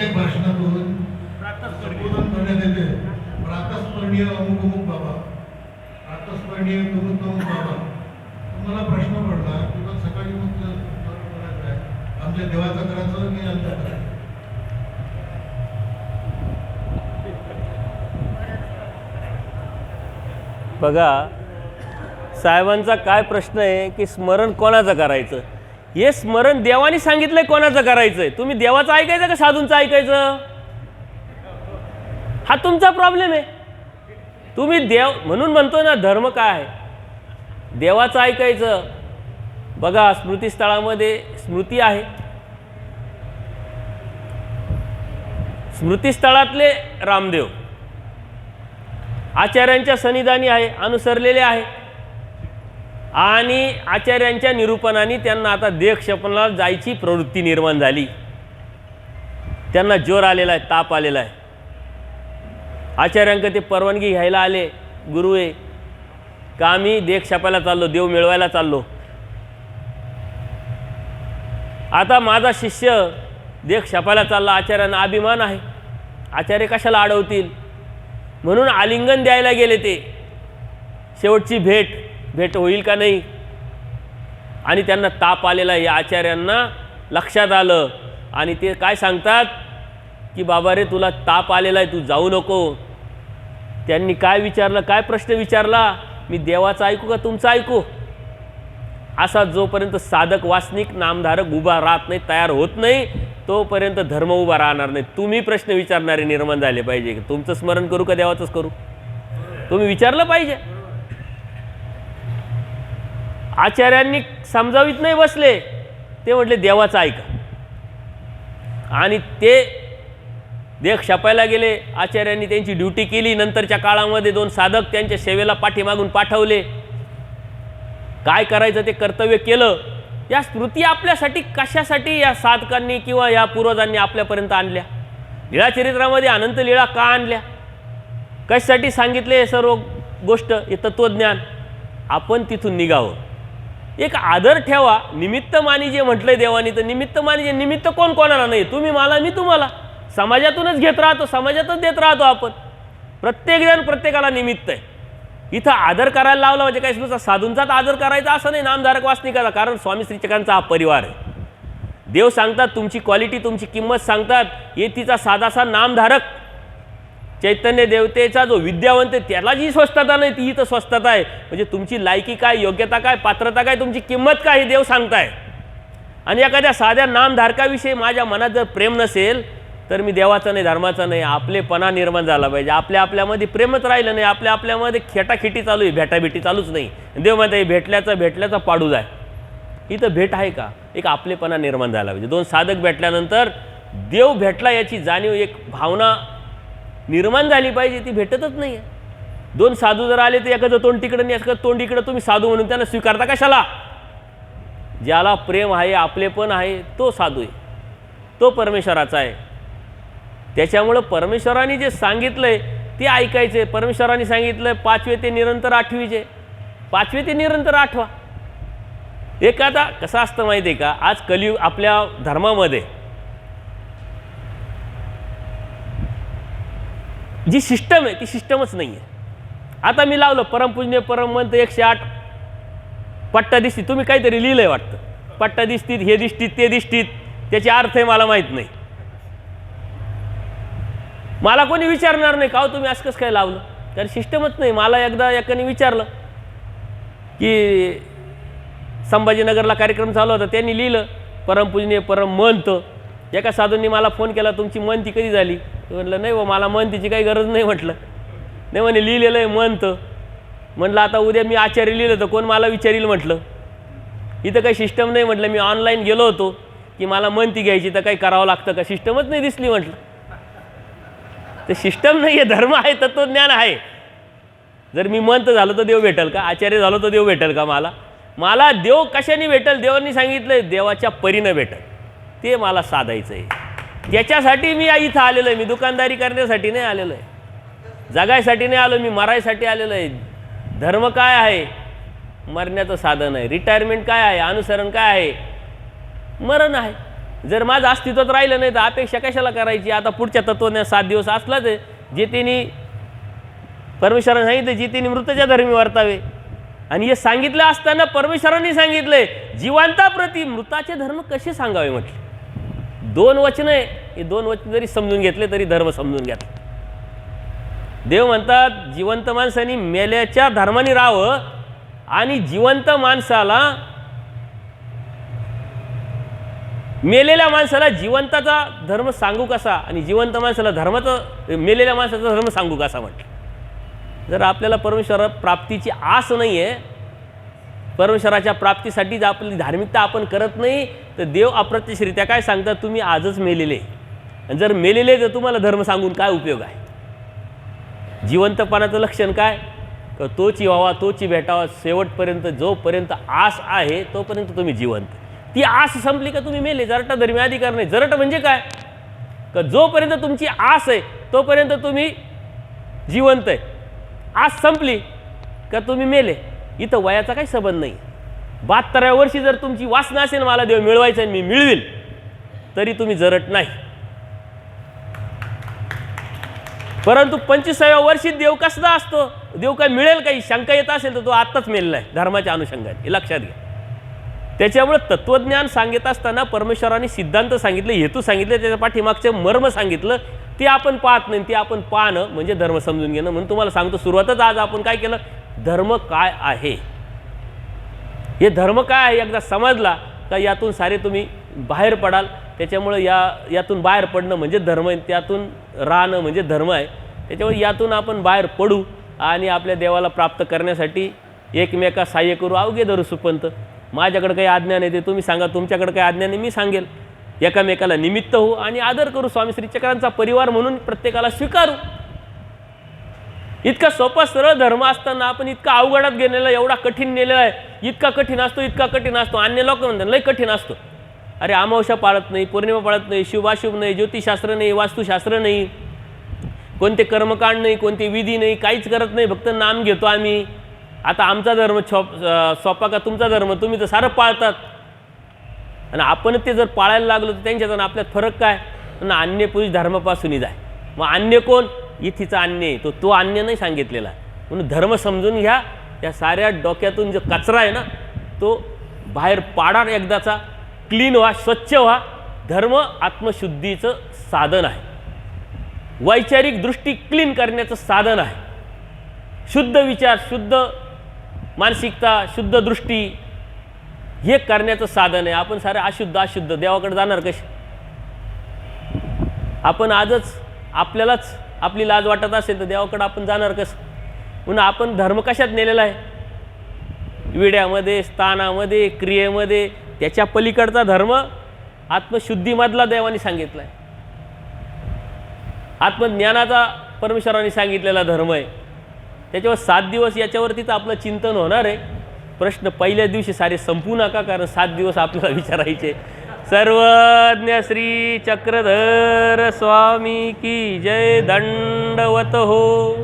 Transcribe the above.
प्रत्येक भाषणातून संबोधन करण्यात येते. प्रातस्मरणीय अमुक अमुक बाबा. प्रातस्मरणीय तमुक तमुक बाबा. तुम्हाला प्रश्न पडला तुला सकाळी मग करायचं आहे आमच्या देवाचं करायचं की आमच्या करायचं? बघा साहेबांचा काय प्रश्न आहे की स्मरण कोणाचं करायचं? हे स्मरण देवाने सांगितलंय कोणाचं करायचं आहे तुम्ही देवाचं ऐकायचं का साधूंचं ऐकायचं? हा तुमचा प्रॉब्लेम आहे. तुम्ही देव म्हणून म्हणतो ना धर्म काय आहे? देवाचं ऐकायचं. बघा स्मृतीस्थळामध्ये स्मृती आहे. स्मृतीस्थळातले रामदेव आचार्यांच्या सन्निधानी आहे अनुसरलेले आहे. आणि आचार्यांच्या निरूपणाने त्यांना आता देहक्षपणाला जायची प्रवृत्ती निर्माण झाली. त्यांना जोर आलेला आहे ताप आलेला आहे. आचार्यांक ते परवानगी घ्यायला आले गुरु आहे का आम्ही देख छापायला चाललो देव मिळवायला चाललो? आता माझा शिष्य देख छापायला चालला आचार्यांना अभिमान आहे. आचार्य कशाला अडवतील? म्हणून आलिंगन द्यायला गेले ते. शेवटची भेट. भेट होईल का नाही? आणि त्यांना ताप आलेला या आचार्यांना लक्षात आलं. आणि ते काय सांगतात? की बाबा रे तुला ताप आलेला आहे तू जाऊ नको. त्यांनी काय विचारलं? काय प्रश्न विचारला? मी देवाचा ऐकू का तुमचं ऐकू? असा जोपर्यंत साधक वासनिक नामधारक उभा राहत नाही तयार होत नाही तोपर्यंत धर्म उभा राहणार नाही. तुम्ही प्रश्न विचारणारे निर्माण झाले पाहिजे. तुमचं स्मरण करू का देवाचंच करू? तुम्ही विचारलं पाहिजे. आचार्यांनी समजावीत नाही बसले ते म्हटले देवाचं ऐका. आणि ते देख छापायला गेले. आचार्यांनी त्यांची ड्युटी केली. नंतरच्या काळामध्ये दोन साधक त्यांच्या सेवेला पाठीमागून पाठवले. काय करायचं ते कर्तव्य केलं. या स्मृती आपल्यासाठी कशासाठी या साधकांनी किंवा या पूर्वजांनी आपल्यापर्यंत आणल्या? लीळाचरित्रामध्ये अनंत लीळा का आणल्या? कशासाठी सांगितले हे सर्व गोष्ट? हे तत्त्वज्ञान. आपण तिथून निघावं. एक आदर ठेवा. निमित्त मानी जे म्हटलंय देवानी तर निमित्त मानी जे निमित्त कोण कोणाला नाही? तुम्ही मला मी तुम्हाला. समाजातूनच घेत राहतो समाजातच देत राहतो आपण. प्रत्येकजण प्रत्येकाला निमित्त आहे. इथं आदर करायला लावला म्हणजे काय? समजा साधूंचाच आदर करायचा असं नाही नामधारक वासनिकाचा. कारण स्वामी श्रीचकांचा हा परिवार आहे. देव सांगतात तुमची क्वालिटी तुमची किंमत सांगतात. हे तिचा साधासा नामधारक. चैतन्य देवतेचा जो विद्यावंत आहे त्याला जी स्वस्थता नाही ती इथं स्वस्थता आहे. म्हणजे तुमची लायकी काय योग्यता काय पात्रता काय तुमची किंमत काय हे देव सांगताय. आणि एखाद्या साध्या नामधारकाविषयी माझ्या मनात जर प्रेम नसेल तर मी देवाचा नाही धर्माचा नाही आपलेपणा निर्माण झाला पाहिजे. आपल्या आपल्यामध्ये प्रेमच राहिलं नाही आपल्या आपल्यामध्ये खेटाखेटी चालू आहे भेटाभेटी चालूच नाही. देव म्हणते भेटल्याचा भेटल्याचा पाडू जाय. इथं भेट आहे का? एक आपलेपणा निर्माण झाला पाहिजे. दोन साधक भेटल्यानंतर देव भेटला याची जाणीव एक भावना निर्माण झाली पाहिजे ती भेटतच नाही. आहे दोन साधू जर आले तर एखादं तोंड तिकडं नाही एखादं तोंड इकडं तुम्ही साधू म्हणून त्यांना स्वीकारता कशाला? ज्याला प्रेम आहे आपलेपण आहे तो साधू आहे. तो परमेश्वराचा आहे. त्याच्यामुळं परमेश्वराने जे सांगितलंय ते ऐकायचे परमेश्वराने सांगितलंय पाचवे ते निरंतर आठवीचे पाचवे ते निरंतर आठवा. एखादा कसं असतं माहिती आहे का? आज कलियुग आपल्या धर्मामध्ये जी सिस्टम आहे ती सिस्टमच नाही आहे आता मी लावलं परमपूजनीय परमवंत एकशे आठ. पट्टा दिसती तुम्ही काहीतरी लिहिलंय वाटतं. पट्टा दिसतीत हे दिसतीत ते दिसतीत त्याचे अर्थ आहे मला माहीत नाही. मला कोणी विचारणार नाही का हो तुम्ही असं कसं काय लावलं? कारण सिस्टमच नाही. मला एकदा एकाने विचारलं की संभाजीनगरला कार्यक्रम चालू होता त्यांनी लिहिलं परमपूजने परम मंत. एका साधूंनी मला फोन केला तुमची मनती कधी झाली? मी म्हटलं नाही बा मला मनतीची काही गरज नाही म्हटलं. नाही म्हणे लिहिलेलं आहे म्हणतं म्हटलं आता उद्या मी आचार्य लिहिलं तर कोण मला विचारील? म्हटलं. इथं काही सिस्टम नाही म्हटलं. मी ऑनलाईन गेलो होतो की मला मनती घ्यायची तर काही करावं लागतं का? सिस्टमच नाही दिसली म्हटलं. ते सिस्टम नाही आहे धर्म आहे तत्वज्ञान आहे. जर मी मंत झालो तर देव भेटेल का? आचार्य झालो तर देव भेटेल का मला? मला देव कशाने भेटेल? देवांनी सांगितलं देवाच्या परीनं भेटेल. ते मला साधायचं आहे त्याच्यासाठी मी इथं आलेलो आहे. मी दुकानदारी करण्यासाठी नाही आलेलो आहे. जगायसाठी नाही आलो मी मरायसाठी आलेलो आहे. धर्म काय आहे? मरण्याचं साधन आहे. रिटायरमेंट काय आहे? अनुसरण काय आहे? मरण आहे. जर माझं अस्तित्वात राहिलं नाही तर अपेक्षा कशाला करायची? आता पुढच्या तत्वज्ञान सात दिवस असलाच आहे. जे त्यांनी सांगितलं जे त्यांनी मृतच्या धर्मी वर्तावे. आणि हे सांगितलं असताना परमेश्वरांनी सांगितलंय जिवंताप्रती मृताचे धर्म कसे सांगावे म्हटले? दोन वचन आहे. हे दोन वचन जरी समजून घेतले तरी धर्म समजून घेतला. देव म्हणतात जिवंत माणसाने मेल्याच्या धर्माने राहावं आणि जिवंत माणसाला मेलेल्या माणसाला जिवंताचा धर्म सांगू कसा आणि जिवंत माणसाला धर्माचा मेलेल्या माणसाचा धर्म सांगू कसा म्हटलं? जर आपल्याला परमेश्वर प्राप्तीची आस नाही आहे परमेश्वराच्या प्राप्तीसाठी जर आपली धार्मिकता आपण करत नाही तर देव अप्रत्यक्षरित्या काय सांगतात? तुम्ही आजच मेलेले. आणि जर मेलेले तर तुम्हाला धर्म सांगून काय उपयोग आहे? जिवंतपणाचं लक्षण काय? तर तोची व्हावा तोची भेटावा शेवटपर्यंत जोपर्यंत आस आहे तोपर्यंत तुम्ही जिवंत. ती आस संपली का तुम्ही मेले? जरटा धर्मी अधिकार नाही. जरट म्हणजे काय? का जोपर्यंत तुमची आस आहे तोपर्यंत तुम्ही जिवंत आहे. आस संपली का तुम्ही मेले? इथं वयाचा काही संबंध नाही. बहात्तराव्या वर्षी जर तुमची वासना असेल मला देव मिळवायचं आणि मी मिळवील तरी तुम्ही जरट नाही. परंतु पंचवीसाव्या वर्षी देव कसदा असतो? देव काय मिळेल काही शंका येत असेल तर तो आत्ताच मेलेला आहे धर्माच्या अनुषंगाने. हे लक्षात घ्या. त्याच्यामुळे तत्वज्ञान सांगत असताना परमेश्वराने सिद्धांत सांगितले हेतू सांगितले त्याच्या पाठीमागचे मर्म सांगितलं ते आपण पाहत नाही ते आपण पाहणं म्हणजे धर्म समजून घेणं. म्हणून तुम्हाला सांगतो सुरुवातच आज आपण काय केलं? धर्म काय आहे? हे धर्म काय आहे? एकदा समजला का? यातून सारे तुम्ही बाहेर पडाल. त्याच्यामुळं या यातून बाहेर पडणं म्हणजे धर्म आहे. त्यातून राहणं म्हणजे धर्म आहे. त्याच्यामुळे यातून आपण बाहेर पडू आणि आपल्या देवाला प्राप्त करण्यासाठी एकमेका सहाय्य करू. अवघे धरू सुपंत. माझ्याकडे काही आज्ञा नाही ते तुम्ही सांगा. तुमच्याकडे काही आज्ञा नाही मी सांगेल. एकामेकाला निमित्त होऊ आणि आदर करू. स्वामी श्री चक्रांचा परिवार म्हणून प्रत्येकाला स्वीकारू. इतका सोपा सरळ धर्म असताना आपण इतका अवघडात गेलेला एवढा कठीण नेलेला आहे. इतका कठीण असतो इतका कठीण असतो. अन्य लोक म्हणतात लय कठीण असतो. अरे अमावस्या पाळत नाही पौर्णिमा पाळत नाही शुभाशुभ नाही ज्योतिषशास्त्र नाही वास्तुशास्त्र नाही. कोणते कर्मकांड नाही कोणते विधी नाही काहीच करत नाही फक्त नाम घेतो आम्ही. आता आमचा धर्म छॉप सोपा का तुमचा धर्म? तुम्ही तर सारं पाळतात. आणि आपण ते जर पाळायला लागलो तर त्यांच्यात आणि आपल्यात फरक काय? ना अन्य पुरुष धर्मापासूनही जाय. मग अन्य कोण? इथीचा अन्य आहे. तो तो अन्य नाही सांगितलेला. आहे. म्हणून धर्म समजून घ्या. या साऱ्या डोक्यातून जो कचरा आहे ना तो बाहेर पाडा एकदाचा. क्लीन व्हा स्वच्छ व्हा. धर्म आत्मशुद्धीचं साधन आहे. वैचारिक दृष्टी क्लीन करण्याचं साधन आहे. शुद्ध विचार शुद्ध मानसिकता शुद्ध दृष्टी हे करण्याचं साधन आहे. आपण सारे अशुद्ध अशुद्ध. देवाकडे जाणार कसे आपण आजच आपल्यालाच आपली लाज वाटत असेल तर देवाकडे आपण जाणार कसं? म्हणून आपण धर्म कशात नेलेला आहे? विड्यामध्ये स्थानामध्ये क्रियेमध्ये त्याच्या पलीकडचा धर्म आत्मशुद्धीमधला देवाने सांगितला आहे आत्मज्ञानाचा परमेश्वराने सांगितलेला धर्म आहे. त्याच्यावर सात दिवस याच्यावरतीच आपलं चिंतन होणार आहे. प्रश्न पहिल्या दिवशी सारे संपू नका कारण सात दिवस आपल्याला विचारायचे सर्वज्ञ श्री चक्रधर स्वामी की जय दंडवत हो.